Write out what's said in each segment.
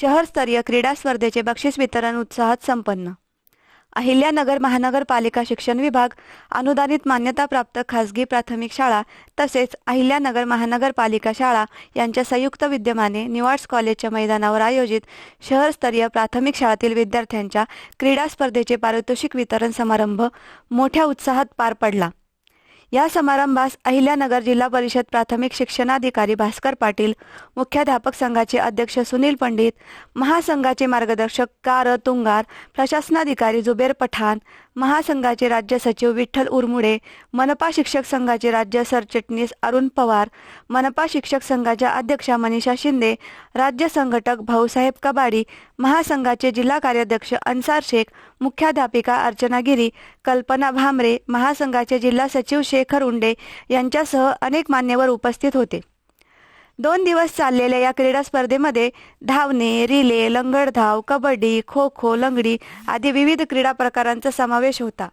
शहरस्तरीय क्रीडा स्पर्धेचे बक्षीस वितरण उत्साहात संपन्न. अहिल्यानगर महानगरपालिका शिक्षण विभाग अनुदानित मान्यताप्राप्त खासगी प्राथमिक शाळा तसेच अहिल्यानगर महानगरपालिका शाळा यांच्या संयुक्त विद्यमाने निवाड्स कॉलेजच्या मैदानावर आयोजित शहरस्तरीय प्राथमिक शाळातील विद्यार्थ्यांच्या क्रीडा स्पर्धेचे पारितोषिक वितरण समारंभ मोठ्या उत्साहात पार पडला. या समारंभास अहिल्यानगर जिल्हा परिषद प्राथमिक शिक्षणाधिकारी भास्कर पाटील मुख्याध्यापक संघाचे अध्यक्ष सुनील पंडित महासंघाचे मार्गदर्शक कार तुंगार प्रशासनाधिकारी जुबेर पठाण महासंघाचे राज्य सचिव विठ्ठल उरमुडे मनपा शिक्षक संघाचे राज्य सरचिटणीस अरुण पवार मनपा शिक्षक संघाच्या अध्यक्षा मनीषा शिंदे राज्य संघटक भाऊसाहेब कबाडी महासंघाचे जिल्हा कार्याध्यक्ष अन्सार शेख मुख्याध्यापिका अर्चना गिरी कल्पना भामरे महासंघाचे जिल्हा सचिव शेखर उंडे यांच्यासह अनेक मान्यवर उपस्थित होते. दोन दिवस चाललेल्या या क्रीडा स्पर्धेमध्ये धावणे रिले लंगडधाव कबड्डी खो खो लंगडी आदी विविध क्रीडा प्रकारांचा समावेश होता.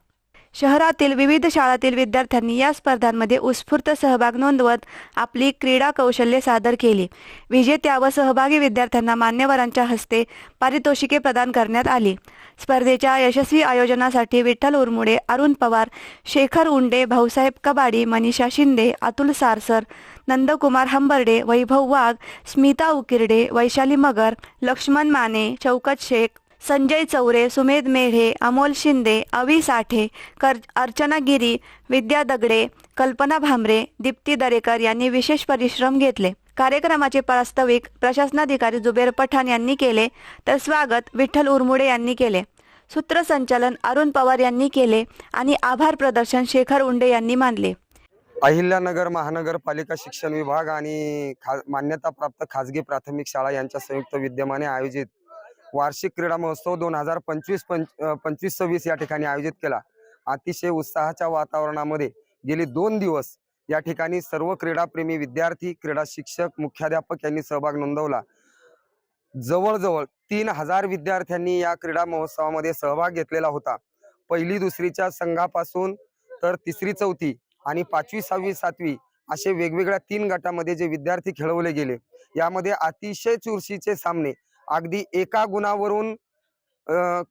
शहरातील विविध शाळातील विद्यार्थ्यांनी या स्पर्धांमध्ये उत्स्फूर्त सहभाग नोंदवत आपली क्रीडा कौशल्ये सादर केली. विजेत्या व सहभागी विद्यार्थ्यांना मान्यवरांच्या हस्ते पारितोषिके प्रदान करण्यात आली. स्पर्धेच्या यशस्वी आयोजनासाठी विठ्ठल उरमुडे अरुण पवार शेखर उंडे भाऊसाहेब कबाडी मनीषा शिंदे अतुल सारसर नंदकुमार हंबर्डे वैभव वाघ स्मिता उकिरडे वैशाली मगर लक्ष्मण माने चौकत शेख संजय चौरे सुमेध मेढे अमोल शिंदे अवी साठे कर अर्चना गिरी विद्या दगडे कल्पना भामरे दीप्ती दरेकर यांनी विशेष परिश्रम घेतले. कार्यक्रमाचे प्रास्ताविक प्रशासनाधिकारी जुबेर पठाण यांनी केले तर स्वागत विठ्ठल उरमुडे यांनी केले. सूत्रसंचालन अरुण पवार यांनी केले आणि आभार प्रदर्शन शेखर उंडे यांनी मानले. अहिल्यानगर महानगरपालिका शिक्षण विभाग आणि खा मान्यताप्राप्त खाजगी प्राथमिक शाळा यांच्या संयुक्त विद्यमाने आयोजित वार्षिक क्रीडा महोत्सव दोन हजार पंचवीस पंच पंचवीस सव्वीस या ठिकाणी आयोजित केला. अतिशय उत्साहाच्या वातावरणामध्ये गेली दोन दिवस या ठिकाणी सर्व क्रीडाप्रेमी विद्यार्थी क्रीडा शिक्षक मुख्याध्यापक यांनी सहभाग नोंदवला. जवळजवळ तीन हजार विद्यार्थ्यांनी या क्रीडा महोत्सवामध्ये सहभाग घेतलेला होता. पहिली दुसरीच्या संघापासून तर तिसरी चौथी आणि पाचवी सहावी सातवी असे वेगवेगळ्या तीन गटामध्ये जे विद्यार्थी खेळवले गेले. यामध्ये अतिशय चुरशीचे सामने अगदी एका गुणावरून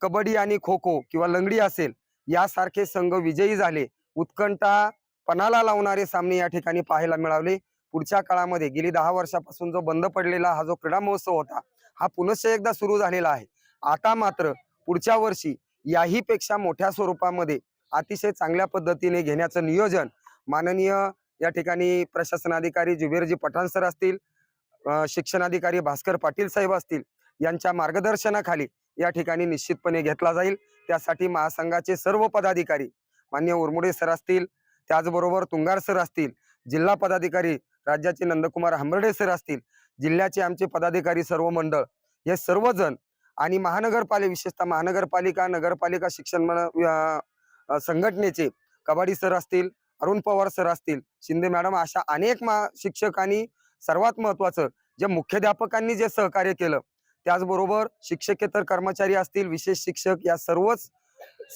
कबड्डी आणि खो खो किंवा लंगडी असेल यासारखे संघ विजयी झाले. उत्कंठा पणाला लावणारे सामने या ठिकाणी पाहायला मिळाले. पुढच्या काळामध्ये गेली दहा वर्षापासून जो बंद पडलेला हा जो क्रीडा महोत्सव होता हा पुनश्च एकदा सुरू झालेला आहे. आता मात्र पुढच्या वर्षी याही पेक्षा मोठ्या स्वरूपामध्ये अतिशय चांगल्या पद्धतीने घेण्याचं नियोजन माननीय या ठिकाणी प्रशासनाधिकारी जुबेरजी पठाण सर असतील शिक्षणाधिकारी भास्कर पाटील साहेब असतील यांच्या मार्गदर्शनाखाली या ठिकाणी निश्चितपणे घेतला जाईल. त्यासाठी महासंघाचे सर्व पदाधिकारी मान्य उरमुडे सर असतील त्याचबरोबर तुंगार सर असतील जिल्हा पदाधिकारी राज्याचे नंदकुमार हंबर्डे सर असतील जिल्ह्याचे आमचे पदाधिकारी सर्व मंडळ हे सर्वजण आणि महानगरपालिका विशेषतः महानगरपालिका नगरपालिका शिक्षण संघटनेचे कबाडी सर असतील अरुण पवार सर असतील शिंदे मॅडम अशा अनेक शिक्षकांनी सर्वात महत्वाचं जे मुख्याध्यापकांनी जे सहकार्य केलं त्याचबरोबर शिक्षकेतर कर्मचारी असतील विशेष शिक्षक या सर्वच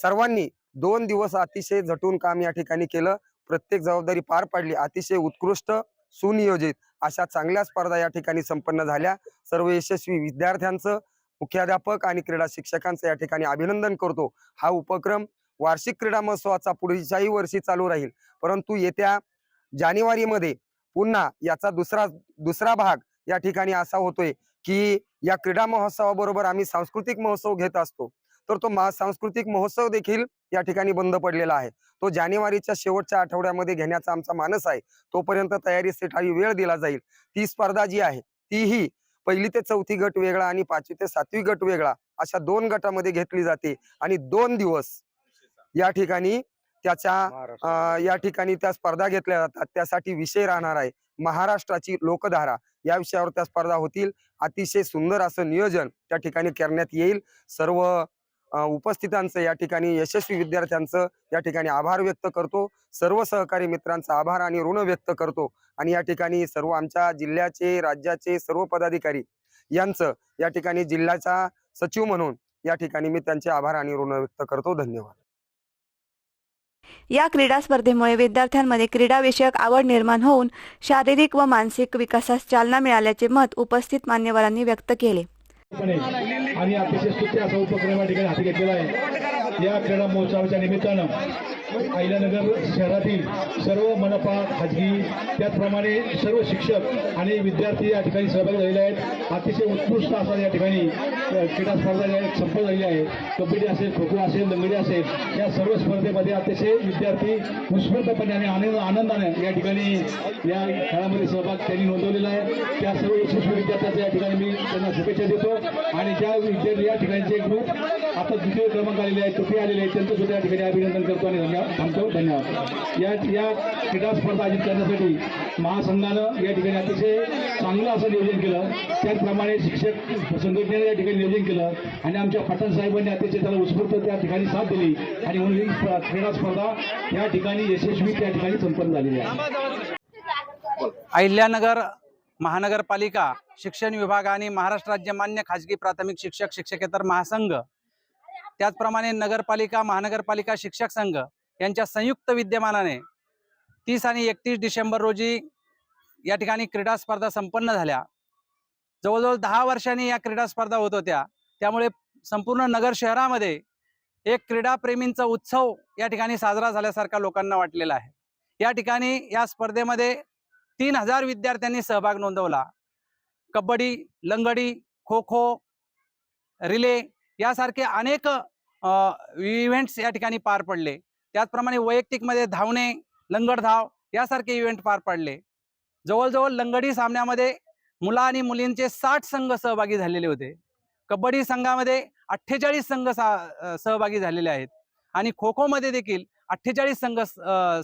सर्वांनी दोन दिवस अतिशय झटून काम या ठिकाणी केलं. प्रत्येक जबाबदारी पार पाडली. अतिशय उत्कृष्ट सुनियोजित अशा चांगल्या स्पर्धा या ठिकाणी संपन्न झाल्या. सर्व यशस्वी विद्यार्थ्यांचं मुख्याध्यापक आणि क्रीडा शिक्षकांचं या ठिकाणी अभिनंदन करतो. हा उपक्रम वार्षिक क्रीडा महोत्सवाचा पुढच्याही वर्षी चालू राहील. परंतु येत्या जानेवारीमध्ये पुन्हा याचा दुसरा दुसरा भाग या ठिकाणी असा होतोय. की या क्रीडा महोत्सवाबरोबर आम्ही सांस्कृतिक महोत्सव घेत असतो. तर तो सांस्कृतिक महोत्सव देखील या ठिकाणी बंद पडलेला आहे. तो जानेवारीच्या शेवटच्या आठवड्यामध्ये घेण्याचा आमचा मानस आहे. तोपर्यंत तयारीसाठी वेळ दिला जाईल. ती स्पर्धा जी आहे तीही पहिली ते चौथी गट वेगळा आणि पाचवी ते सातवी गट वेगळा अशा दोन गटामध्ये घेतली जाते आणि दोन दिवस या ठिकाणी त्याच्या या ठिकाणी त्या स्पर्धा घेतल्या जातात. त्यासाठी विषय राहणार आहे. महाराष्ट्राची लोकधारा. या विषयावर त्या स्पर्धा होतील. अतिशय सुंदर असं नियोजन त्या ठिकाणी करण्यात येईल. सर्व उपस्थितांचं या ठिकाणी यशस्वी विद्यार्थ्यांचं या ठिकाणी आभार व्यक्त करतो. सर्व सहकारी मित्रांचा आभार आणि ऋण व्यक्त करतो. आणि या ठिकाणी सर्व आमच्या जिल्ह्याचे राज्याचे सर्व पदाधिकारी यांचं या ठिकाणी जिल्ह्याचा सचिव म्हणून या ठिकाणी मी त्यांचे आभार आणि ऋण व्यक्त करतो. धन्यवाद. या क्रीडा स्पर्धेमुळे विद्यार्थ्यांमध्ये क्रीडाविषयक आवड निर्माण होऊन शारीरिक व मानसिक विकासास चालना मिळाल्याचे मत उपस्थित मान्यवरांनी व्यक्त केले. आणि अतिशय स्तुत्य असा उपक्रम या ठिकाणी हाती घेतलेला आहे. या क्रीडा महोत्सवाच्या निमित्तानं अहिल्यानगर शहरातील सर्व मनपा खाजगी त्याचप्रमाणे सर्व शिक्षक आणि विद्यार्थी या ठिकाणी सहभागी झालेले आहेत. अतिशय उत्कृष्ट असा या ठिकाणी क्रीडा स्पर्धा संपन्न झालेली आहे कबड्डी असेल खो खो असेल लंगडी असेल या सर्व स्पर्धेमध्ये अतिशय विद्यार्थी उत्स्फूर्तपणे आणि आनंद आनंदाने या ठिकाणी या खेळामध्ये सहभाग त्यांनी नोंदवलेला आहे. त्या सर्व यशस्वी विद्यार्थ्यांचा या ठिकाणी मी त्यांना शुभेच्छा देतो. आणि ज्या विद्यार्थी या ठिकाणचे ग्रुप आता दुसरे क्रमांक आलेले आहेत तृतीय आलेले आहेत. त्यांचं सुद्धा या ठिकाणी अभिनंदन करतो आणि धन्यवाद. थांबतो. धन्यवाद. या या क्रीडा स्पर्धा आयोजित करण्यासाठी महासंघानं या ठिकाणी अतिशय चांगलं असं नियोजन केलं. त्याचप्रमाणे शिक्षक संघटनेनं या ठिकाणी नियोजन केलं आणि आमच्या पठाण साहेबांनी अतिशय त्याला उत्स्फूर्त त्या ठिकाणी साथ दिली आणि म्हणून ही क्रीडा स्पर्धा या ठिकाणी यशस्वी त्या ठिकाणी संपन्न झालेली आहे. अहिल्यानगर महानगरपालिका शिक्षण विभाग आणि महाराष्ट्र राज्य मान्य खाजगी प्राथमिक शिक्षक शिक्षकेतर महासंघ त्याचप्रमाणे नगरपालिका महानगरपालिका शिक्षक संघ यांच्या संयुक्त विद्यमानाने तीस आणि एकतीस डिसेंबर रोजी या ठिकाणी क्रीडा स्पर्धा संपन्न झाल्या. जवळजवळ दहा वर्षांनी या क्रीडा स्पर्धा होत होत्या. त्यामुळे संपूर्ण नगर शहरामध्ये एक क्रीडाप्रेमींचा उत्सव या ठिकाणी साजरा झाल्यासारखा लोकांना वाटलेला आहे. या ठिकाणी या स्पर्धेमध्ये तीन हजार विद्यार्थ्यांनी सहभाग नोंदवला. कबड्डी लंगडी खो खो रिले यासारखे अनेक इव्हेंट्स या ठिकाणी पार पडले. त्याचप्रमाणे वैयक्तिकमध्ये धावणे लंगड धाव यासारखे इव्हेंट पार पडले. जवळजवळ लंगडी सामन्यामध्ये मुला आणि मुलींचे साठ संघ सहभागी झालेले होते. कबड्डी संघामध्ये अठ्ठेचाळीस संघ सा सहभागी झालेले आहेत. आणि खो खोमध्ये देखील अठ्ठेचाळीस संघ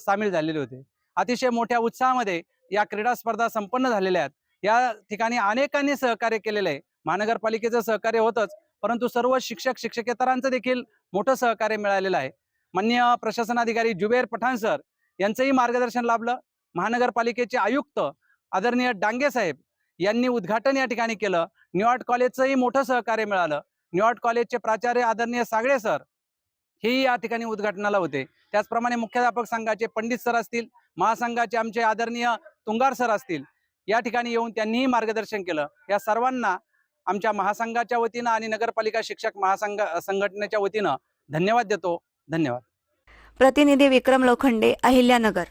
सामील झालेले होते. अतिशय मोठ्या उत्साहामध्ये या क्रीडा स्पर्धा संपन्न झालेल्या आहेत. या ठिकाणी अनेकांनी सहकार्य केलेलं आहे. महानगरपालिकेचं सहकार्य होतंच परंतु सर्व शिक्षक शिक्षकेतरांचं देखील मोठं सहकार्य मिळालेलं आहे. मान्य प्रशासनाधिकारी जुबेर पठाण सर यांचंही मार्गदर्शन लाभलं. महानगरपालिकेचे आयुक्त आदरणीय डांगे साहेब यांनी उद्घाटन या ठिकाणी केलं. न्यूयॉर्क कॉलेजचंही मोठं सहकार्य मिळालं. न्यूयॉर्क कॉलेजचे प्राचार्य आदरणीय सागळे सर हेही या ठिकाणी उद्घाटनाला होते. त्याचप्रमाणे मुख्याध्यापक संघाचे पंडित सर असतील महासंघाचे आमचे आदरणीय तुंगार सर असतील या ठिकाणी येऊन त्यांनीही मार्गदर्शन केलं. या सर्वांना आमच्या महासंघाच्या वतीनं आणि नगरपालिका शिक्षक महासंघ संघटनेच्या वतीनं धन्यवाद देतो. धन्यवाद. प्रतिनिधी विक्रम लोखंडे अहिल्यानगर.